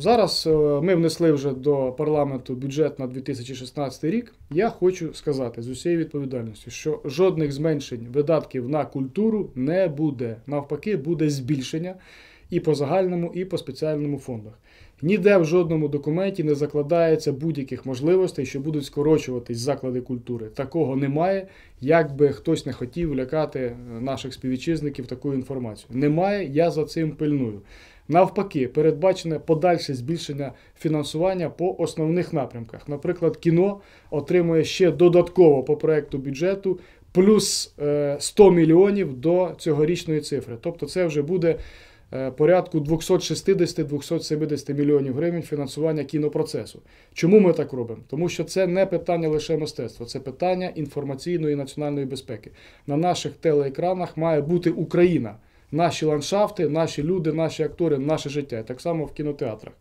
Зараз е, ми внесли вже до парламенту бюджет на 2016 рік. Я хочу сказати з усією відповідальністю, що жодних зменшень видатків на культуру не буде. Навпаки, буде збільшення і по загальному, і по спеціальному фондах. Ніде в жодному документі не закладається будь-яких можливостей, що будуть скорочуватись заклади культури. Такого немає, як би хтось не хотів лякати е, наших співвітчизників такою інформацією. Немає, я за цим пильную. Навпаки, передбачене подальше збільшення фінансування по основних напрямках. Наприклад, кіно отримує ще додатково по проекту бюджету плюс е, 100 мільйонів до цьогорічної цифри. Тобто, це вже буде е, порядку 260-270 мільйонів гривень фінансування кінопроцесу. Чому ми так робимо? Тому що це не питання лише мистецтва, це питання інформаційної і національної безпеки. На наших телеекранах має бути Україна наші ландшафти, наші люди, наші актори, наше життя. Так само в кінотеатрах.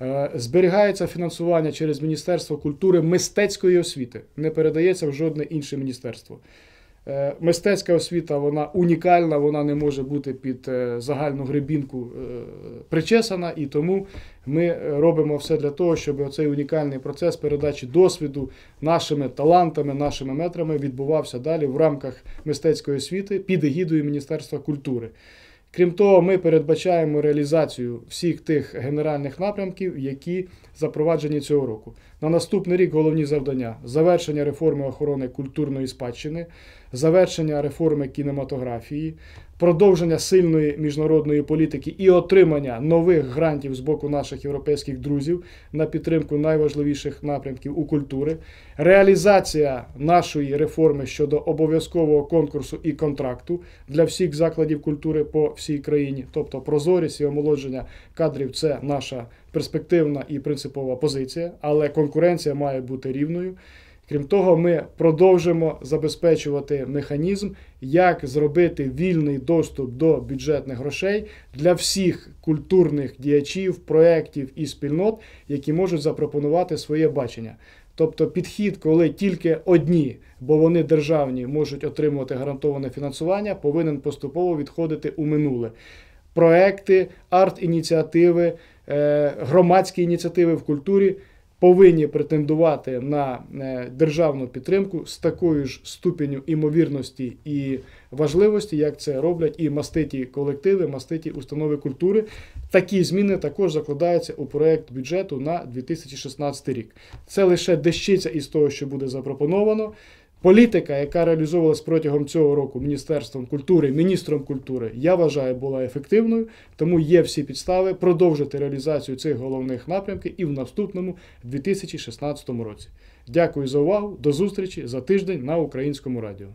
Е, Зберігається фінансування через Міністерство культури мистецької освіти, не передається в жодне інше міністерство. Е, Мистецька освіта вона унікальна, вона не може бути під е, загальну гребінку е, причесана, і тому ми робимо все для того, щоб цей унікальний процес передачі досвіду нашими талантами, нашими метрами відбувався далі в рамках мистецької освіти під егідою Міністерства культури. Крім того, ми передбачаємо реалізацію всіх тих генеральних напрямків, які запроваджені цього року. На наступний рік головні завдання: завершення реформи охорони культурної спадщини, завершення реформи кінематографії, продовження сильної міжнародної політики і отримання нових грантів з боку наших європейських друзів на підтримку найважливіших напрямків у культури, реалізація нашої реформи щодо обов'язкового конкурсу і контракту для всіх закладів культури по всій країні, тобто прозорість і омолодження кадрів це наша перспективна і принципова позиція, але конкуренція має бути рівною. Крім того, ми продовжимо забезпечувати механізм, як зробити вільний доступ до бюджетних грошей для всіх культурних діячів, проєктів і спільнот, які можуть запропонувати своє бачення. Тобто підхід, коли тільки одні, бо вони державні, можуть отримувати гарантоване фінансування, повинен поступово відходити у минуле. Проекти, арт-ініціативи, е, громадські ініціативи в культурі повинні претендувати на е, державну підтримку з такою ж ступеню імовірності і важливості, як це роблять і маститі колективи, маститі установи культури. Такі зміни також закладаються у проект бюджету на 2016 рік. Це лише дещиця із того, що буде запропоновано. Політика, яка реалізовувалась протягом цього року Міністерством культури, міністром культури, я вважаю, була ефективною, тому є всі підстави продовжити реалізацію цих головних напрямків і в наступному 2016 році. Дякую за увагу. До зустрічі за тиждень на українському радіо.